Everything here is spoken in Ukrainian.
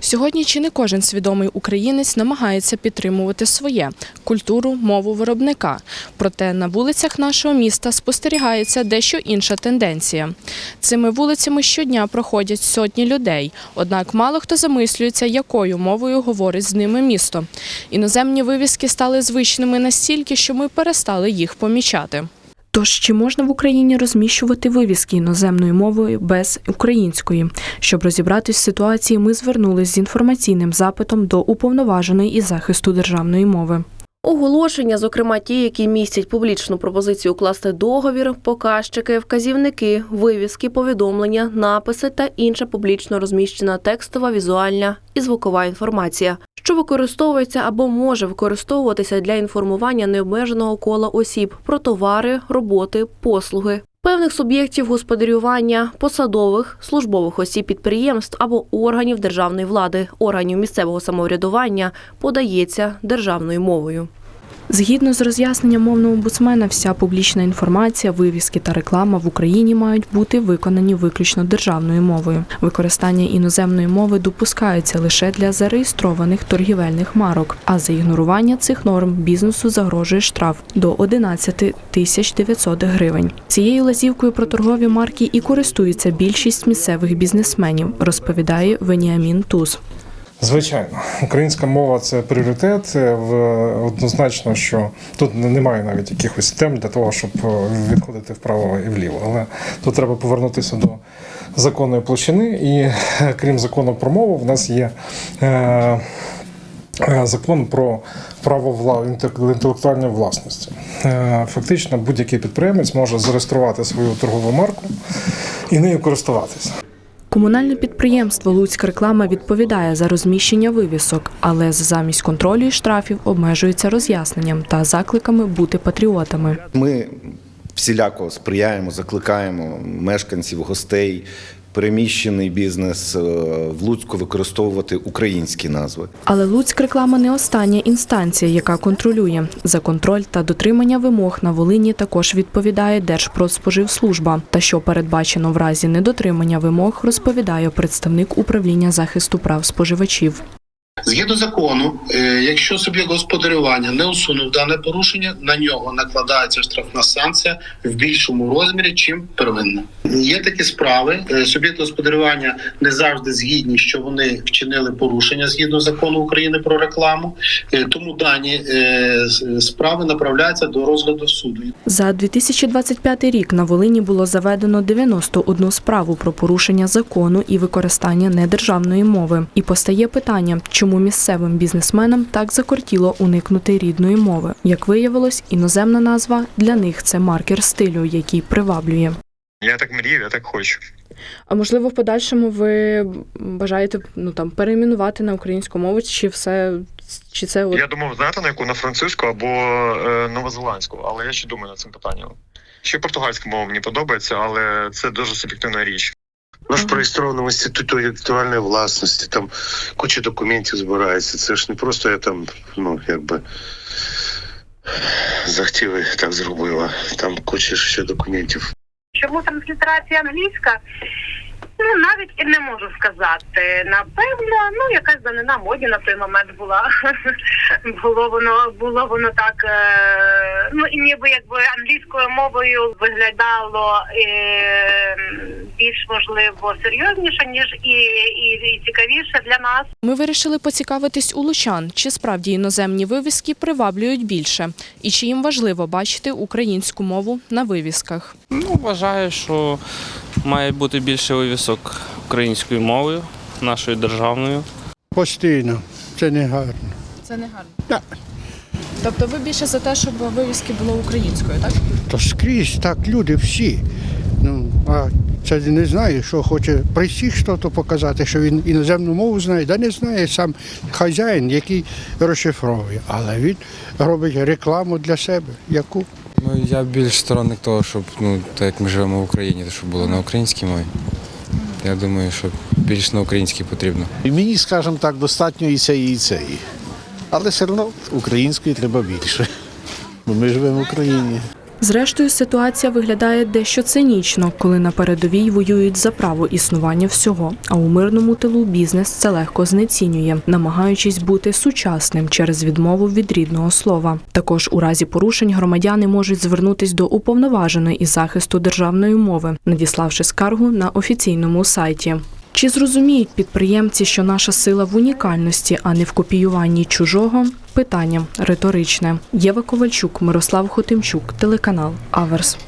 Сьогодні чи не кожен свідомий українець намагається підтримувати своє культуру, мову виробника. Проте на вулицях нашого міста спостерігається дещо інша тенденція. Цими вулицями щодня проходять сотні людей, однак мало хто замислюється, якою мовою говорить з ними місто. Іноземні вивіски стали звичними настільки, що ми перестали їх помічати. Тож чи можна в Україні розміщувати вивіски іноземною мовою без української? Щоб розібратись з ситуації, ми звернулись з інформаційним запитом до уповноваженої із захисту державної мови. Оголошення, зокрема ті, які містять публічну пропозицію укласти договір, показчики, вказівники, вивіски, повідомлення, написи та інша публічно розміщена текстова, візуальна і звукова інформація, що використовується або може використовуватися для інформування необмеженого кола осіб про товари, роботи, послуги. Певних суб'єктів господарювання, посадових, службових осіб підприємств або органів державної влади, органів місцевого самоврядування подається державною мовою. Згідно з роз'ясненням мовного омбудсмена, вся публічна інформація, вивіски та реклама в Україні мають бути виконані виключно державною мовою. Використання іноземної мови допускається лише для зареєстрованих торгівельних марок. А за ігнорування цих норм бізнесу загрожує штраф до 11 тисяч 900 гривень. Цією лазівкою про торгові марки і користується більшість місцевих бізнесменів, розповідає Веніамін Туз. Звичайно, українська мова це пріоритет. Е, однозначно, що тут немає навіть якихось тем для того, щоб е, відходити вправо і вліво. Але тут треба повернутися до законної площини. І е, крім закону про мову, в нас є. Е, Закон про право вла... інтел- інтелектуальної власності. Фактично, будь-який підприємець може зареєструвати свою торгову марку і нею користуватися. Комунальне підприємство Луцька реклама відповідає за розміщення вивісок, але замість контролю і штрафів обмежується роз'ясненням та закликами бути патріотами. Ми всіляко сприяємо, закликаємо мешканців, гостей, переміщений бізнес е, в Луцьку використовувати українські назви. Але Луцьк реклама не остання інстанція, яка контролює. За контроль та дотримання вимог на Волині також відповідає Держпродспоживслужба. Та що передбачено в разі недотримання вимог, розповідає представник управління захисту прав споживачів. Згідно закону, е, якщо суб'єкт господарювання не усунув дане порушення, на нього накладається штрафна санкція в більшому розмірі, чим первинна. Є такі справи. е, Суб'єкти господарювання не завжди згідні, що вони вчинили порушення згідно закону України про рекламу. Е, Тому дані справи направляються до розгляду суду. За 2025 рік на Волині було заведено 91 справу про порушення закону і використання недержавної мови. І постає питання, чому місцевим бізнесменам так закортіло уникнути рідної мови. Як виявилось, іноземна назва для них це маркер стилю, який приваблює. Я так мрію, я так хочу. А можливо, в подальшому ви бажаєте ну там перейменувати на українську мову, чи все чи це от... Я думав, знаєте, на яку на французьку або е, новозеландську, але я ще думаю над цим питанням. Ще португальська мова мені подобається, але це дуже суб'єктивна річ. Ж Ага. в інституту інтелектуальної власності, там куча документів збирається. Це ж не просто я там, ну якби захотіли так зробила. Там куча ще документів. Чому транслітерація англійська? Ну, навіть і не можу сказати. Напевно, ну якась данина моді на той момент була. було воно було воно так. Е, ну і ніби якби англійською мовою виглядало е, більш можливо серйозніше, ніж і, і, і цікавіше для нас. Ми вирішили поцікавитись у лучан, чи справді іноземні вивіски приваблюють більше, і чи їм важливо бачити українську мову на вивісках. Ну, вважаю, що має бути більше вивісок українською мовою, нашою державною. Постійно. Це не гарно. Це не гарно. Так. Тобто ви більше за те, щоб вивіски було українською, так? То скрізь так люди всі. Ну, а це не знаю, що хоче при всіх щось показати, що він іноземну мову знає, да не знає сам хазяїн, який розшифровує. Але він робить рекламу для себе. Яку? Ну, я більш сторонник того, щоб ну, так як ми живемо в Україні, то щоб було на українській мові. Я думаю, що більш на українській потрібно. І мені, скажімо так, достатньо і цієї, і цієї. Але все одно української треба більше. Бо ми живемо в Україні. Зрештою, ситуація виглядає дещо цинічно, коли на передовій воюють за право існування всього, а у мирному тилу бізнес це легко знецінює, намагаючись бути сучасним через відмову від рідного слова. Також у разі порушень громадяни можуть звернутись до уповноваженої із захисту державної мови, надіславши скаргу на офіційному сайті. Чи зрозуміють підприємці, що наша сила в унікальності, а не в копіюванні чужого? Питання риторичне. Єва Ковальчук, Мирослав Хотимчук, телеканал Аверс.